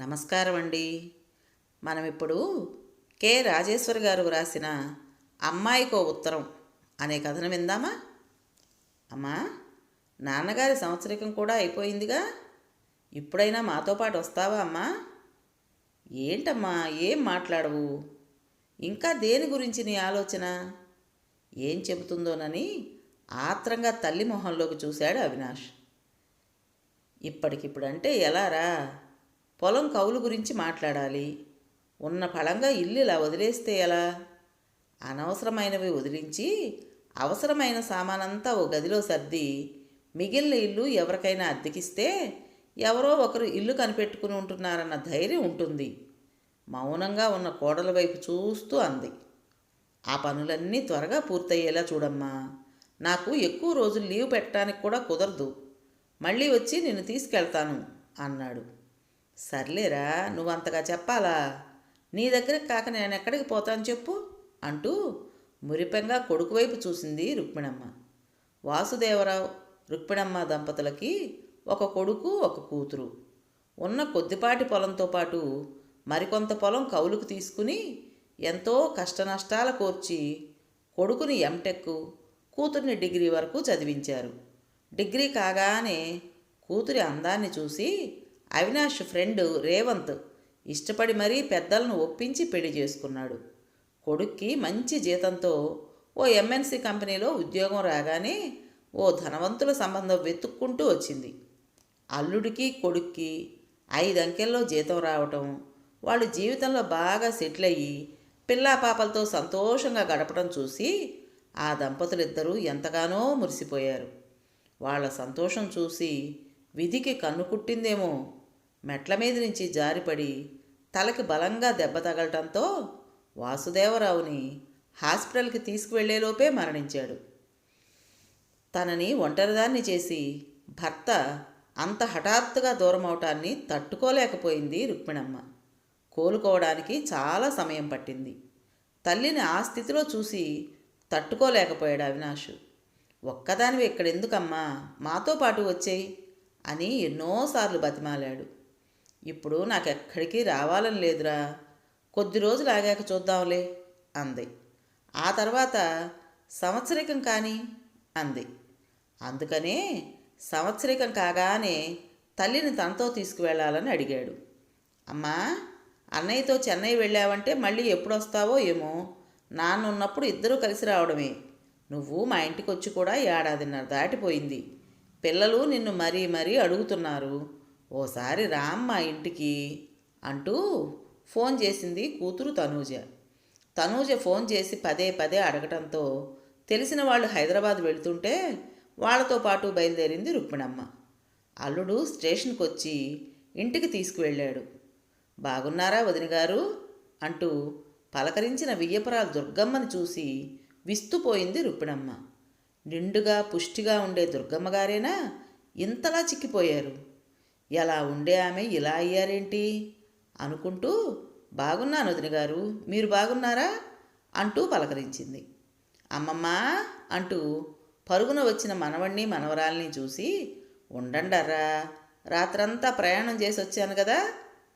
నమస్కారం అండి మనం ఇప్పుడు కె. రాజేశ్వరి గారు వ్రాసిన అమ్మాయికో ఉత్తరం అనే కథను విందామా? అమ్మా నాన్నగారి సంవత్సరికం కూడా అయిపోయిందిగా? ఇప్పుడైనా మాతో పాటు వస్తావా అమ్మా? ఏంటమ్మా ఏం మాట్లాడవు? ఇంకా దేని గురించి నీ ఆలోచన? ఏం చెబుతుందోనని ఆత్రంగా తల్లి మొహంలోకి చూశాడు అవినాష్. ఇప్పటికిప్పుడంటే ఎలారా? పొలం కౌలు గురించి మాట్లాడాలి. ఉన్న ఫలంగా ఇల్లు ఇలా వదిలేస్తే ఎలా? అనవసరమైనవి వదిలించి అవసరమైన సామానంతా ఓ గదిలో సర్ది మిగిలిన ఇల్లు ఎవరికైనా అద్దెకిస్తే ఎవరో ఒకరు ఇల్లు కనిపెట్టుకుని ఉంటున్నారన్న ధైర్యం ఉంటుంది. మౌనంగా ఉన్న కోడల వైపు చూస్తూ అంది. ఆ పనులన్నీ త్వరగా పూర్తయ్యేలా చూడమ్మా. నాకు ఎక్కువ రోజులు లీవ్ పెట్టడానికి కూడా కుదరదు. మళ్ళీ వచ్చి నిన్ను తీసుకెళ్తాను అన్నాడు. సర్లేరా నువ్వంతగా చెప్పాలా? నీ దగ్గరకు కాక నేను ఎక్కడికి పోతాను చెప్పు అంటూ మురిపెంగా కొడుకు వైపు చూసింది రుక్మిణమ్మ. వాసుదేవరావు రుక్మిణమ్మ దంపతులకి ఒక కొడుకు ఒక కూతురు. ఉన్న కొద్దిపాటి పొలంతో పాటు మరికొంత పొలం కౌలుకు తీసుకుని ఎంతో కష్టనష్టాల కోర్చి కొడుకుని ఎంటెక్ కూతుర్ని డిగ్రీ వరకు చదివించారు. డిగ్రీ కాగానే కూతురి అందాన్ని చూసి అవినాష్ ఫ్రెండ్ రేవంత్ ఇష్టపడి మరీ పెద్దలను ఒప్పించి పెళ్ళి చేసుకున్నాడు. కొడుక్కి మంచి జీతంతో ఓ ఎంఎన్సీ కంపెనీలో ఉద్యోగం రాగానే ఓ ధనవంతుల సంబంధం వెతుక్కుంటూ వచ్చింది. అల్లుడికి కొడుక్కి ఐదు అంకెల్లో జీతం రావటం వాళ్ళు జీవితంలో బాగా సెటిల్ అయ్యి పిల్లా పాపలతో సంతోషంగా గడపడం చూసి ఆ దంపతులిద్దరూ ఎంతగానో మురిసిపోయారు. వాళ్ళ సంతోషం చూసి విధికి కన్ను కుట్టిందేమో మెట్ల మీద నుంచి జారిపడి తలకి బలంగా దెబ్బ తగలటంతో వాసుదేవరావుని హాస్పిటల్కి తీసుకువెళ్ళేలోపే మరణించాడు. తనని ఒంటరిదాన్ని చేసి భర్త అంత హఠాత్తుగా దూరం అవటాన్ని తట్టుకోలేకపోయింది రుక్మిణమ్మ. కోలుకోవడానికి చాలా సమయం పట్టింది. తల్లిని ఆ స్థితిలో చూసి తట్టుకోలేకపోయాడు అవినాష్. ఒక్కదానివి ఇక్కడెందుకమ్మా? మాతో పాటు వచ్చేయి అని ఎన్నోసార్లు బతిమాలాడు. ఇప్పుడు నాకెక్కడికి రావాలని లేదురా. కొద్ది రోజులు ఆగాక చూద్దాంలే అంది. ఆ తర్వాత సంవత్సరికం కానీ అంది. అందుకనే సంవత్సరికం కాగానే తల్లిని తనతో తీసుకువెళ్ళాలని అడిగాడు. అమ్మా అన్నయ్యతో చెన్నై వెళ్ళావంటే మళ్ళీ ఎప్పుడు వస్తావో ఏమో. నాన్న ఉన్నప్పుడు ఇద్దరూ కలిసి రావడమే. నువ్వు మా ఇంటికి వచ్చి కూడా ఏడాదిన్నర దాటిపోయింది. పిల్లలు నిన్ను మరీ మరీ అడుగుతున్నారు. ఓసారి రామ్మ ఇంటికి అంటూ ఫోన్ చేసింది కూతురు తనూజ. తనూజ ఫోన్ చేసి పదే పదే అడగటంతో తెలిసిన వాళ్ళు హైదరాబాద్ వెళుతుంటే వాళ్ళతో పాటు బయలుదేరింది రుక్మిణమ్మ. అల్లుడు స్టేషన్కి వచ్చి ఇంటికి తీసుకువెళ్ళాడు. బాగున్నారా వదిన గారు అంటూ పలకరించిన వియ్యపురాలు దుర్గమ్మని చూసి విస్తుపోయింది రుక్మిణమ్మ. నిండుగా పుష్టిగా ఉండే దుర్గమ్మ గారేనా ఇంతలా చిక్కిపోయారు. ఎలా ఉండే ఆమె? ఇలా అయ్యారేంటి? అనుకుంటూ బాగున్నాను వదిన గారు మీరు బాగున్నారా? అంటూ పలకరించింది. అమ్మమ్మ అంటూ పరుగున వచ్చిన మనవణ్ణి మనవరాల్ని చూసి ఉండండర్రా రాత్రంతా ప్రయాణం చేసి వచ్చాను కదా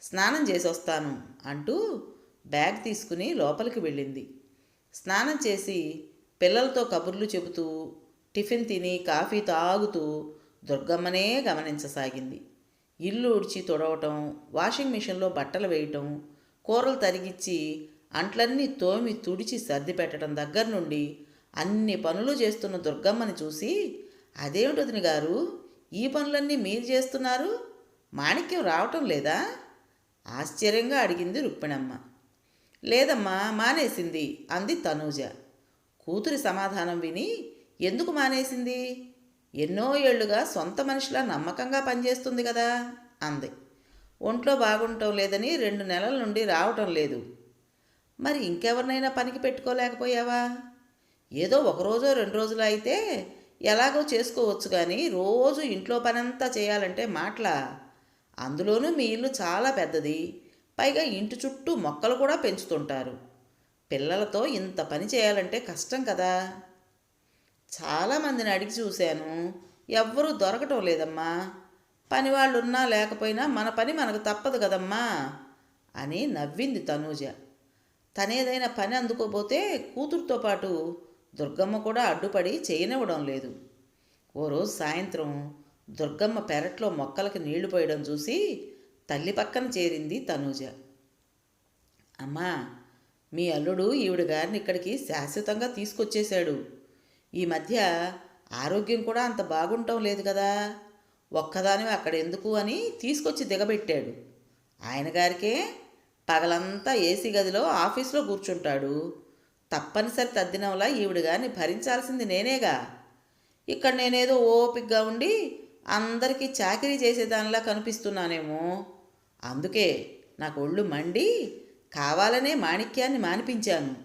స్నానం చేసి వస్తాను అంటూ బ్యాగ్ తీసుకుని లోపలికి వెళ్ళింది. స్నానం చేసి పిల్లలతో కబుర్లు చెబుతూ టిఫిన్ తిని కాఫీ తాగుతూ దుర్గమ్మనే గమనించసాగింది. ఇల్లు ఉడిచి తుడవటం వాషింగ్ మిషన్లో బట్టలు వేయటం కూరలు తరిగిచ్చి అంట్లన్నీ తోమి తుడిచి సర్ది పెట్టడం దగ్గర నుండి అన్ని పనులు చేస్తున్న దుర్గమ్మని చూసి అదేమిటదిని గారు? ఈ పనులన్నీ మీరు చేస్తున్నారు? మాణిక్యం రావటం లేదా? ఆశ్చర్యంగా అడిగింది రుక్మిణమ్మ. లేదమ్మా మానేసింది అంది తనూజ. కూతురి సమాధానం విని ఎందుకు మానేసింది? ఎన్నో ఏళ్ళుగా సొంత మనిషిలా నమ్మకంగా పనిచేస్తుంది కదా అంది. ఒంట్లో బాగుండటం లేదని రెండు నెలల నుండి రావటం లేదు. మరి ఇంకెవరినైనా పనికి పెట్టుకోలేకపోయావా? ఏదో ఒక రోజో రెండు రోజులు అయితే ఎలాగో చేసుకోవచ్చు కానీ రోజు ఇంట్లో పనంతా చేయాలంటే మాటలా. అందులోనూ మీ ఇల్లు చాలా పెద్దది. పైగా ఇంటి చుట్టూ మొక్కలు కూడా పెంచుతుంటారు. పిల్లలతో ఇంత పని చేయాలంటే కష్టం కదా. చాలామందిని అడిగి చూశాను. ఎవ్వరూ దొరకటం లేదమ్మా. పని ఉన్నా లేకపోయినా మన పని మనకు తప్పదు కదమ్మా అని నవ్వింది తనూజ. తనేదైనా పని అందుకోపోతే కూతురుతో పాటు దుర్గమ్మ కూడా అడ్డుపడి చేయనివ్వడం లేదు. ఓ రోజు సాయంత్రం దుర్గమ్మ పెరట్లో మొక్కలకి నీళ్ళు పోయడం చూసి తల్లి పక్కన చేరింది తనూజ. అమ్మా మీ అల్లుడు ఈవిడ గారిని ఇక్కడికి శాశ్వతంగా తీసుకొచ్చేశాడు. ఈ మధ్య ఆరోగ్యం కూడా అంత బాగుండటం లేదు కదా. ఒక్కదాని అక్కడ ఎందుకు అని తీసుకొచ్చి దిగబెట్టాడు. ఆయన గారికే పగలంతా ఏసీ గదిలో ఆఫీస్లో కూర్చుంటాడు. తప్పనిసరి తద్దినంలా ఈవిడ గారిని భరించాల్సింది నేనేగా. ఇక్కడ నేనేదో ఓపిక్గా ఉండి అందరికీ చాకరీ చేసేదానిలా కనిపిస్తున్నానేమో. అందుకే నాకు ఒళ్ళు మండి కావాలనే మాణిక్యాన్ని మానిపించాను.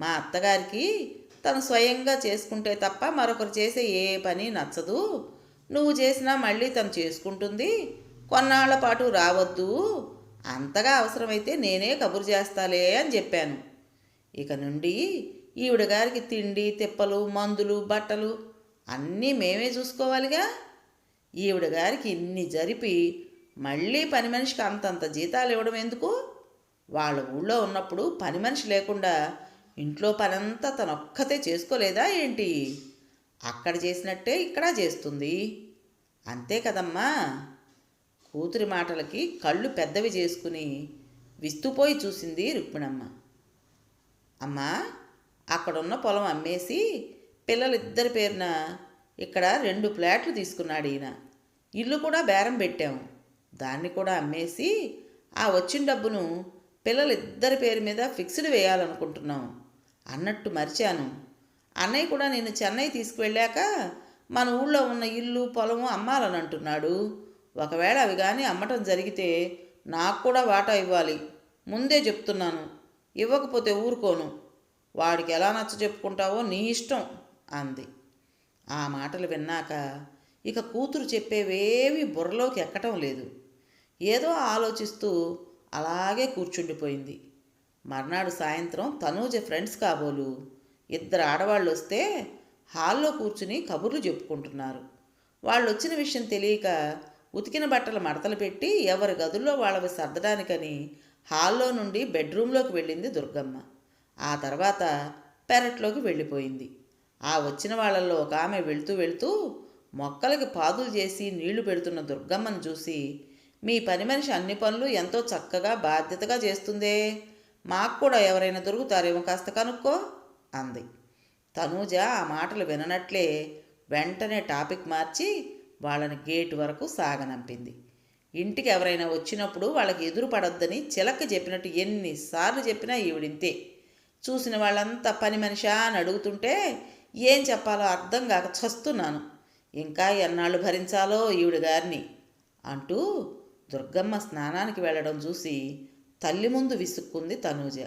మా అత్తగారికి తను స్వయంగా చేసుకుంటే తప్ప మరొకరు చేసే ఏ పని నచ్చదు. నువ్వు చేసినా మళ్ళీ తను చేసుకుంటుంది. కొన్నాళ్ళ పాటు రావద్దు. అంతగా అవసరమైతే నేనే కబురు చేస్తాలే అని చెప్పాను. ఇక నుండి ఈవిడ గారికి తిండి తిప్పలు మందులు బట్టలు అన్నీ మేమే చూసుకోవాలిగా. ఈవిడ గారికి ఇన్ని జరిపి మళ్ళీ పని మనిషికి అంతంత జీతాలు ఇవ్వడం ఎందుకు? వాళ్ళ ఊళ్ళో ఉన్నప్పుడు పని మనిషి లేకుండా ఇంట్లో పనంతా తనొక్కతే చేసుకోలేదా ఏంటి? అక్కడ చేసినట్టే ఇక్కడ చేస్తుంది. అంతే కదమ్మా. కూతురి మాటలకి కళ్ళు పెద్దవి చేసుకుని విస్తుపోయి చూసింది రుక్మిణమ్మ. అమ్మా అక్కడున్న పొలం అమ్మేసి పిల్లలిద్దరి పేరున ఇక్కడ రెండు ఫ్లాట్లు తీసుకున్నాడు ఈయన. ఇల్లు కూడా బేరం పెట్టాము దాన్ని కూడా అమ్మేసి ఆ వచ్చిన డబ్బును పిల్లలిద్దరి పేరు మీద ఫిక్స్డ్ వేయాలనుకుంటున్నాం. అన్నట్టు మర్చాను. అన్నయ్య కూడా నేను చెన్నై తీసుకువెళ్ళాక మన ఊళ్ళో ఉన్న ఇల్లు పొలము అమ్మాలని అంటున్నాడు. ఒకవేళ అవి కానీ అమ్మటం జరిగితే నాకు కూడా వాటా ఇవ్వాలి. ముందే చెప్తున్నాను. ఇవ్వకపోతే ఊరుకోను. వాడికి ఎలా నచ్చ చెప్పుకుంటావో నీ ఇష్టం అంది. ఆ మాటలు విన్నాక ఇక కూతురు చెప్పేవేవి బుర్రలోకి ఎక్కటం లేదు. ఏదో ఆలోచిస్తూ అలాగే కూర్చుండిపోయింది. మర్నాడు సాయంత్రం తనూజ ఫ్రెండ్స్ కాబోలు. ఇద్దరు ఆడవాళ్ళు వస్తే హాల్లో కూర్చుని కబుర్లు చెప్పుకుంటున్నారు. వాళ్ళు వచ్చిన విషయం తెలియక ఉతికిన బట్టలు మడతలు పెట్టి ఎవరి గదుల్లో వాళ్ళవి సర్దడానికని హాల్లో నుండి బెడ్రూమ్లోకి వెళ్ళింది దుర్గమ్మ. ఆ తర్వాత పెరట్లోకి వెళ్ళిపోయింది. ఆ వచ్చిన వాళ్ళల్లో ఒక ఆమె వెళుతూ వెళుతూ మొక్కలకి పాదులు చేసి నీళ్ళు పెడుతున్న దుర్గమ్మను చూసి మీ పని మనిషి అన్ని పనులు ఎంతో చక్కగా బాధ్యతగా చేస్తుందే. మాకు కూడా ఎవరైనా దొరుకుతారేమో కాస్త కనుక్కో అంది. తనూజ ఆ మాటలు విననట్లే వెంటనే టాపిక్ మార్చి వాళ్ళని గేటు వరకు సాగనంపింది. ఇంటికి ఎవరైనా వచ్చినప్పుడు వాళ్ళకి ఎదురు పడొద్దని చిలక చెప్పినట్టు ఎన్నిసార్లు చెప్పినా ఈవిడింతే. చూసిన వాళ్ళంతా పని మనిషా అని అడుగుతుంటే ఏం చెప్పాలో అర్థం కాక చస్తున్నాను. ఇంకా ఎన్నాళ్ళు భరించాలో ఈవిడ గారిని అంటూ దుర్గమ్మ స్నానానికి వెళ్ళడం చూసి తల్లి ముందు విసుక్కుంది తనూజ.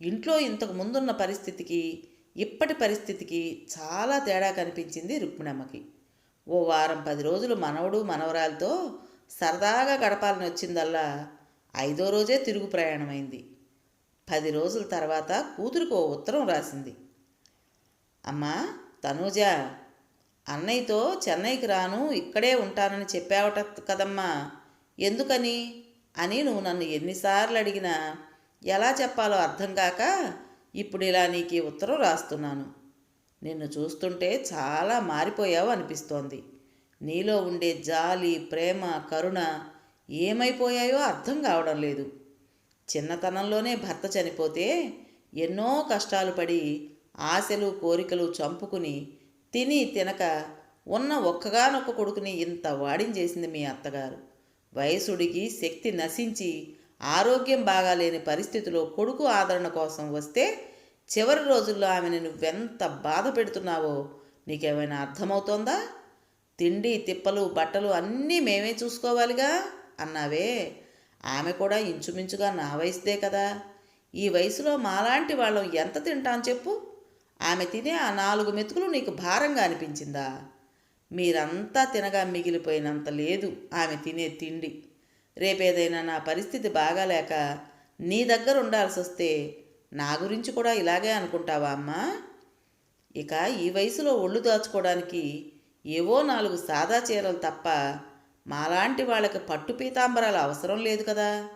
ఇంట్లో ఇంతకు ముందున్న పరిస్థితికి ఇప్పటి పరిస్థితికి చాలా తేడా కనిపించింది రుక్మిణమ్మకి. ఓ వారం పది రోజులు మనవడు మనవరాలతో సరదాగా గడపాలని వచ్చిందల్లా ఐదో రోజే తిరుగు ప్రయాణమైంది. పది రోజుల తర్వాత కూతురికి ఓ ఉత్తరం రాసింది. అమ్మా తనూజ అన్నయ్యతో చెన్నైకి రాను ఇక్కడే ఉంటానని చెప్పావట కదమ్మా. ఎందుకని? అని నువ్వు నన్ను ఎన్నిసార్లు అడిగినా ఎలా చెప్పాలో అర్థం కాక ఇప్పుడు ఇలా నీకు ఈ ఉత్తరం రాస్తున్నాను. నిన్ను చూస్తుంటే చాలా మారిపోయావు అనిపిస్తోంది. నీలో ఉండే జాలి ప్రేమ కరుణ ఏమైపోయాయో అర్థం కావడం లేదు. చిన్నతనంలోనే భర్త చనిపోతే ఎన్నో కష్టాలు పడి ఆశలు కోరికలు చంపుకుని తిని తినక ఉన్న ఒక్కగానొక్క కొడుకుని ఇంత వాడించేసింది మీ అత్తగారు. వయసుడికి శక్తి నశించి ఆరోగ్యం బాగాలేని పరిస్థితిలో కొడుకు ఆదరణ కోసం వస్తే చివరి రోజుల్లో ఆమెను నువ్వెంత బాధ పెడుతున్నావో నీకేమైనా అర్థమవుతోందా? తిండి తిప్పలు బట్టలు అన్నీ మేమే చూసుకోవాలిగా? అన్నావే. ఆమె కూడా ఇంచుమించుగా నా వయసుదే కదా. ఈ వయసులో మాలాంటి వాళ్ళం ఎంత తింటాం చెప్పు? ఆమె తినే ఆ నాలుగు మెతుకులు నీకు భారంగా అనిపించిందా? మీరంతా తినగా మిగిలిపోయినంత లేదు. ఆమె తినే తిండి. రేపేదైనా నా పరిస్థితి బాగాలేక నీ దగ్గర ఉండాల్సి వస్తే నా గురించి కూడా ఇలాగే అనుకుంటావా అమ్మా? ఇక ఈ వయసులో ఒళ్ళు దాచుకోవడానికి ఏవో నాలుగు సాదా చీరలు తప్ప మాలాంటి వాళ్ళకి పట్టు పీతాంబరాలు అవసరం లేదు కదా.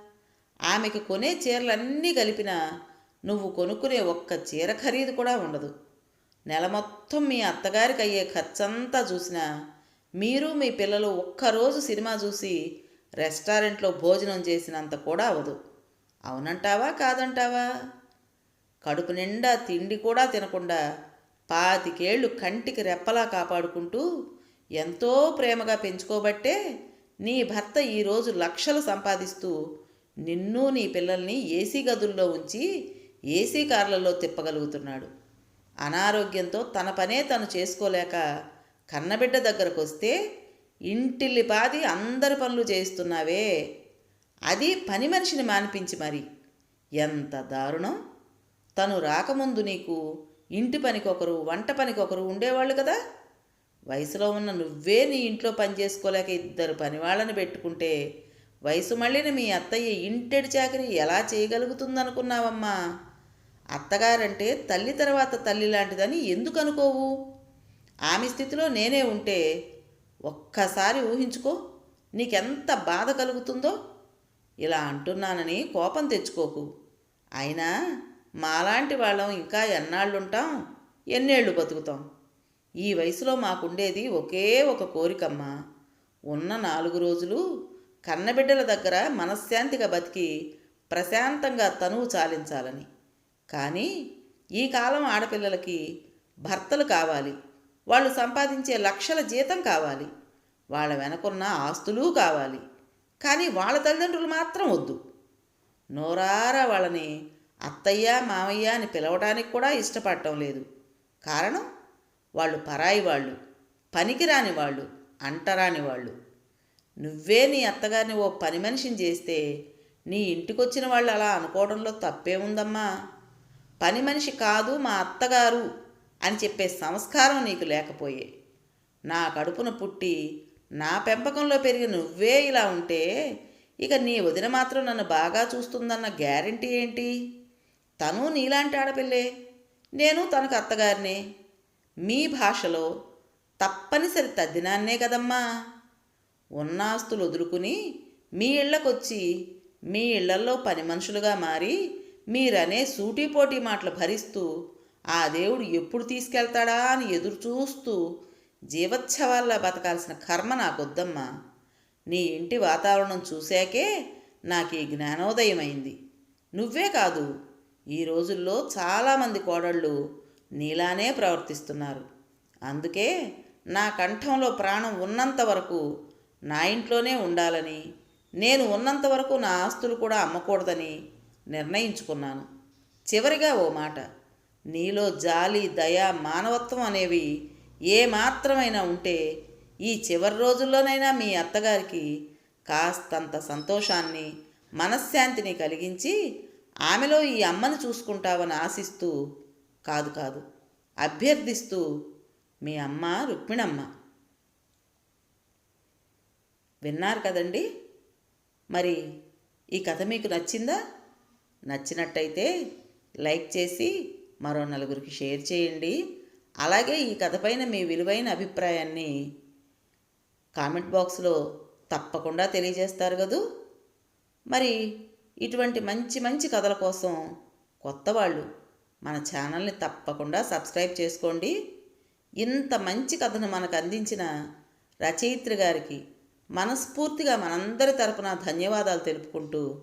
ఆమెకి కొనే చీరలన్నీ కలిపిన నువ్వు కొనుక్కునే ఒక్క చీర ఖరీదు కూడా ఉండదు. నెల మొత్తం మీ అత్తగారికి అయ్యే ఖర్చంతా చూసినా మీరు మీ పిల్లలు ఒక్కరోజు సినిమా చూసి రెస్టారెంట్లో భోజనం చేసినంత కూడా అవదు అవునంటావా కాదంటావా? కడుపు నిండా తిండి కూడా తినకుండా పాతికేళ్ళు కంటికి రెప్పలా కాపాడుకుంటూ ఎంతో ప్రేమగా పెంచుకోబట్టే నీ భర్త ఈరోజు లక్షలు సంపాదిస్తూ నిన్ను నీ పిల్లల్ని ఏసీ గదుల్లో ఉంచి ఏసీ కార్లలో తిప్పగలుగుతున్నాడు. అనారోగ్యంతో తన పనే తను చేసుకోలేక కన్నబిడ్డ దగ్గరకు వస్తే ఇంటిల్లిపాది అందరి పనులు చేయిస్తున్నావే. అది పని మనిషిని మానిపించి మరి. ఎంత దారుణం. తను రాకముందు నీకు ఇంటి పనికొకరు వంట పనికొకరు ఉండేవాళ్ళు కదా. వయసులో ఉన్న నువ్వే నీ ఇంట్లో పని చేసుకోలేక ఇద్దరు పనివాళ్ళని పెట్టుకుంటే వయసు మళ్ళీని మీ అత్తయ్య ఇంటెడి చాకరీ ఎలా చేయగలుగుతుందనుకున్నావమ్మా? అత్తగారంటే తల్లి తర్వాత తల్లి లాంటిదని ఎందుకు అనుకోవు? ఆమె స్థితిలో నేనే ఉంటే ఒక్కసారి ఊహించుకో నీకెంత బాధ కలుగుతుందో? ఇలా అంటున్నానని కోపం తెచ్చుకోకు. అయినా మాలాంటి వాళ్ళం ఇంకా ఎన్నాళ్ళుంటాం? ఎన్నేళ్ళు బతుకుతాం? ఈ వయసులో మాకుండేది ఒకే ఒక కోరికమ్మా. ఉన్న నాలుగు రోజులు కన్నబిడ్డల దగ్గర మనశ్శాంతిగా బతికి ప్రశాంతంగా తనువు చాలించాలని. కానీ ఈ కాలం ఆడపిల్లలకి భర్తలు కావాలి వాళ్ళు సంపాదించే లక్షల జీతం కావాలి వాళ్ళ వెనకున్న ఆస్తులు కావాలి కానీ వాళ్ళ తల్లిదండ్రులు మాత్రం వద్దు. నోరారా వాళ్ళని అత్తయ్య మామయ్య అని పిలవడానికి కూడా ఇష్టపడటం లేదు. కారణం? వాళ్ళు పరాయి వాళ్ళు పనికిరాని వాళ్ళు అంటరాని వాళ్ళు. నువ్వే నీ అత్తగారిని ఓ పని మనిషిని చేస్తే నీ ఇంటికొచ్చిన వాళ్ళు అలా అనుకోవడంలో తప్పేముందమ్మా? పని మనిషి కాదు మా అత్తగారు అని చెప్పే సంస్కారం నీకు లేకపోయే. నా కడుపున పుట్టి నా పెంపకంలో పెరిగి నువ్వే ఇలా ఉంటే ఇక నీ వదిన మాత్రం నన్ను బాగా చూస్తుందన్న గ్యారంటీ ఏంటి? తను నీలాంటి ఆడపిల్లే. నేను తనకు అత్తగారినే. మీ భాషలో తప్పనిసరి తద్దినాన్నే కదమ్మా. ఉన్న ఆస్తులు వదులుకుని మీ ఇళ్ళకొచ్చి మీ ఇళ్ళల్లో పని మనుషులుగా మారి మీరనే సూటిపోటీ మాటలు భరిస్తూ ఆ దేవుడు ఎప్పుడు తీసుకెళ్తాడా అని ఎదురు చూస్తూ జీవోత్సవాల్లో బతకాల్సిన కర్మ నాకొద్దమ్మా. నీ ఇంటి వాతావరణం చూశాకే నాకు ఈ జ్ఞానోదయమైంది. నువ్వే కాదు ఈ రోజుల్లో చాలామంది కోడళ్ళు నీలానే ప్రవర్తిస్తున్నారు. అందుకే నా కంఠంలో ప్రాణం ఉన్నంత వరకు నా ఇంట్లోనే ఉండాలని నేను ఉన్నంత వరకు నా ఆస్తులు కూడా అమ్మకూడదని నిర్ణయించుకున్నాను. చివరిగా ఓ మాట నీలో జాలి దయ మానవత్వం అనేవి ఏ మాత్రమైనా ఉంటే ఈ చివరి రోజుల్లోనైనా మీ అత్తగారికి కాస్తంత సంతోషాన్ని మనశ్శాంతిని కలిగించి ఆమెలో ఈ అమ్మను చూసుకుంటావని ఆశిస్తూ కాదు కాదు అభ్యర్థిస్తూ మీ అమ్మ రుక్మిణమ్మ. విన్నారు కదండి? మరి ఈ కథ మీకు నచ్చిందా? నచ్చినట్టయితే లైక్ చేసి మరో నలుగురికి షేర్ చేయండి. అలాగే ఈ కథపైన మీ విలువైన అభిప్రాయాన్ని కామెంట్ బాక్స్లో తప్పకుండా తెలియజేస్తారు కదూ? మరి ఇటువంటి మంచి మంచి కథల కోసం కొత్త వాళ్ళు మన ఛానల్ని తప్పకుండా సబ్స్క్రైబ్ చేసుకోండి. ఇంత మంచి కథను మనకు అందించిన రచయిత్రి గారికి మనస్ఫూర్తిగా మనందరి తరపున ధన్యవాదాలు తెలుపుకుంటూ